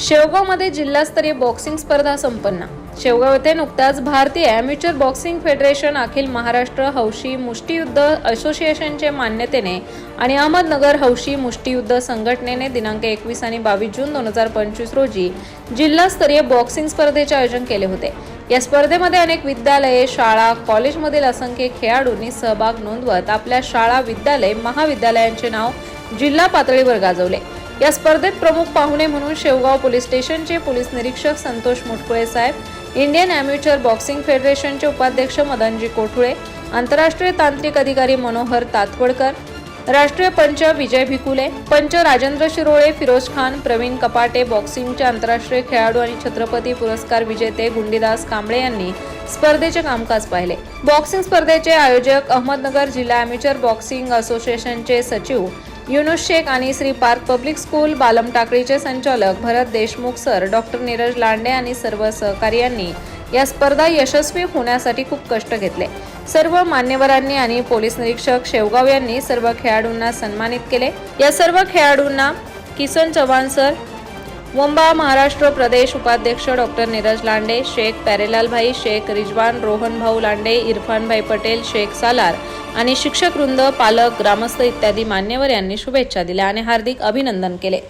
शेवगावमध्ये जिल्हास्तरीय बॉक्सिंग स्पर्धा संपन्न. शेवगाव येथे नुकताच भारतीय अॅम्युचर बॉक्सिंग फेडरेशन अखिल महाराष्ट्र हौशी मुष्टियुद्ध असोसिएशनचे मान्यतेने आणि अहमदनगर हौशी मुष्टियुद्ध संघटनेने दिनांक एकवीस आणि बावीस जून दोन हजार पंचवीस रोजी जिल्हास्तरीय बॉक्सिंग स्पर्धेचे आयोजन केले होते. या स्पर्धेमध्ये अनेक विद्यालये शाळा कॉलेजमधील असंख्य खेळाडूंनी सहभाग नोंदवत आपल्या शाळा विद्यालय महाविद्यालयांचे नाव जिल्हा पातळीवर गाजवले. या स्पर्धेत प्रमुख पाहुणे म्हणून शेवगाव पोलीस स्टेशनचे पोलीस निरीक्षक संतोष मुटकुळे साहेब इंडियन अॅम्युचर बॉक्सिंग फेडरेशनचे उपाध्यक्ष मदनजी कोठुळे आंतरराष्ट्रीय तांत्रिक अधिकारी मनोहर तातवडकर राष्ट्रीय पंच विजय भिकुले पंच राजेंद्र शिरोळे फिरोज खान प्रवीण कपाटे बॉक्सिंगचे आंतरराष्ट्रीय खेळाडू आणि छत्रपती पुरस्कार विजेते गुंडीदास कांबळे यांनी स्पर्धेचे कामकाज पाहिले. बॉक्सिंग स्पर्धेचे आयोजक अहमदनगर जिल्हा अॅम्युचर बॉक्सिंग असोसिएशनचे सचिव युनुस शेख आणि Shri park public school Balam टाकळीचे संचालक भरत देशमुख सर डॉक्टर नीरज लांडे आणि सर्व सहकार्यांनी या स्पर्धा यशस्वी होण्यासाठी खूप कष्ट घेतले. सर्व मान्यवरांनी आणि पोलीस निरीक्षक शेवगाव यांनी सर्व खेळाडूंना सन्मानित केले. या सर्व खेळाडूंना किसन चव्हाण सर मुंबा महाराष्ट्र प्रदेश उपाध्यक्ष डॉक्टर नीरज लांडे शेख प्यारेलाल भाई शेख रिजवान रोहन भाऊ लांडे इरफान भाई पटेल शेख सालार आणि शिक्षक वृंद पालक ग्रामस्थ इत्यादी मान्यवर यांनी शुभेच्छा दिल्या आणि हार्दिक अभिनंदन केले.